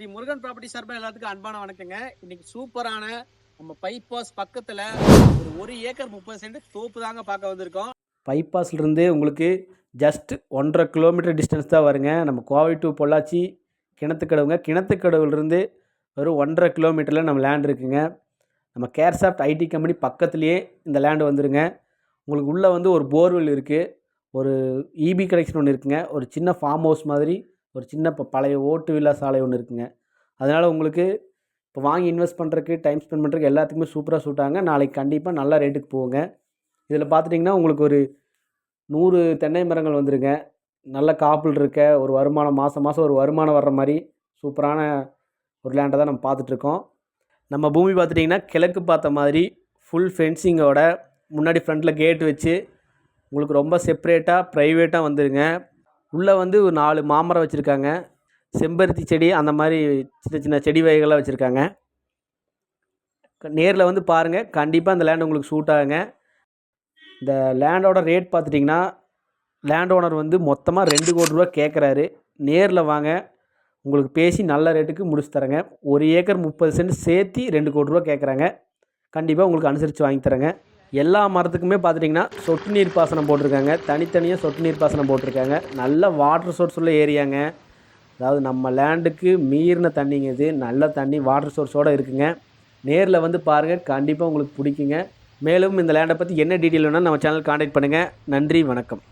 Sri Murugan property சார்பாக எல்லாத்துக்கும் அன்பான வணக்கங்க. இன்னைக்கு சூப்பரான நம்ம பைபாஸ் பக்கத்தில் ஒரு ஒரு ஏக்கர் முப்பது சென்ட் தோப்பு தாங்க பார்க்க வந்திருக்கோம். பைபாஸ்லேருந்து உங்களுக்கு ஜஸ்ட் ஒன்றரை கிலோமீட்டர் டிஸ்டன்ஸ் தான் வருங்க. நம்ம கோவை டு பொள்ளாச்சி கிணத்துக்கடவுங்க. கிணத்துக்கடவுலேருந்து வெறும் ஒன்றரை கிலோமீட்டரில் நம்ம லேண்ட் இருக்குங்க. நம்ம கேர்சாஃப்ட் ஐடி கம்பெனி பக்கத்துலேயே இந்த லேண்டு வந்துருங்க. உங்களுக்கு உள்ளே வந்து ஒரு போர்வெல் இருக்குது ஒரு இபி கனெக்ஷன் ஒன்று இருக்குங்க. ஒரு சின்ன ஃபார்ம் ஹவுஸ் மாதிரி ஒரு சின்ன இப்போ பழைய ஓட்டு வில்லா சாலை ஒன்று இருக்குங்க. அதனால் உங்களுக்கு இப்போ வாங்கி இன்வெஸ்ட் பண்ணுறதுக்கு டைம் ஸ்பெண்ட் பண்ணுறதுக்கு எல்லாத்துக்குமே சூப்பராக சூட்டாங்க நாளைக்கு கண்டிப்பாக நல்ல ரேட்டுக்கு போங்க இதில் பார்த்துட்டிங்கன்னா உங்களுக்கு ஒரு நூறு தென்னை மரங்கள் வந்துருங்க. நல்ல காப்பில் இருக்க ஒரு வருமானம் மாதம் மாதம் ஒரு வருமானம் வர்ற மாதிரி சூப்பரான ஒரு லேண்டை தான் நம்ம பார்த்துட்ருக்கோம் நம்ம பூமி பார்த்துட்டிங்கன்னா கிழக்கு பார்த்த மாதிரி ஃபுல் ஃபென்சிங்கோட முன்னாடி ஃப்ரண்ட்டில் கேட் வச்சு உங்களுக்கு ரொம்ப செப்பரேட்டாக ப்ரைவேட்டாக வந்துருங்க. உள்ளே வந்து ஒரு நாலு மாமரம் வச்சுருக்காங்க. செம்பருத்தி செடி அந்த மாதிரி சின்ன சின்ன செடி வகைகள்லாம் வச்சுருக்காங்க. நேரில் வந்து பாருங்கள் கண்டிப்பாக அந்த லேண்ட் உங்களுக்கு சூட் ஆகுங்க. இந்த லேண்டோட ரேட் பார்த்துட்டிங்கன்னா லேண்ட் ஓனர் வந்து மொத்தமாக ரெண்டு கோடி ரூபா கேட்குறாரு நேரில் வாங்க. உங்களுக்கு பேசி நல்ல ரேட்டுக்கு முடிச்சு தரேங்க. ஒரு ஏக்கர் முப்பது சென்ட் சேர்த்து ரெண்டு கோடி ரூபா கேட்குறாங்க கண்டிப்பாக உங்களுக்கு அனுசரித்து வாங்கி தரேங்க. எல்லா மரத்துக்குமே பார்த்துட்டிங்கன்னா சொட்டு நீர் பாசனம் போட்டிருக்காங்க. தனித்தனியாக சொட்டு நீர் பாசனம் போட்டிருக்காங்க. நல்ல வாட்டர் சோர்ஸ் உள்ள ஏரியாங்க. அதாவது நம்ம லேண்டுக்கு மீறின தண்ணிங்க இது. நல்ல தண்ணி வாட்டர் சோர்ஸோடு இருக்குங்க. நேரில் வந்து பாருங்கள் கண்டிப்பாக உங்களுக்கு பிடிக்குங்க. மேலும் இந்த லேண்டை பற்றி என்ன டீட்டெயில் வேணால் நம்ம சேனல் காண்டாக்ட் பண்ணுங்கள் நன்றி வணக்கம்.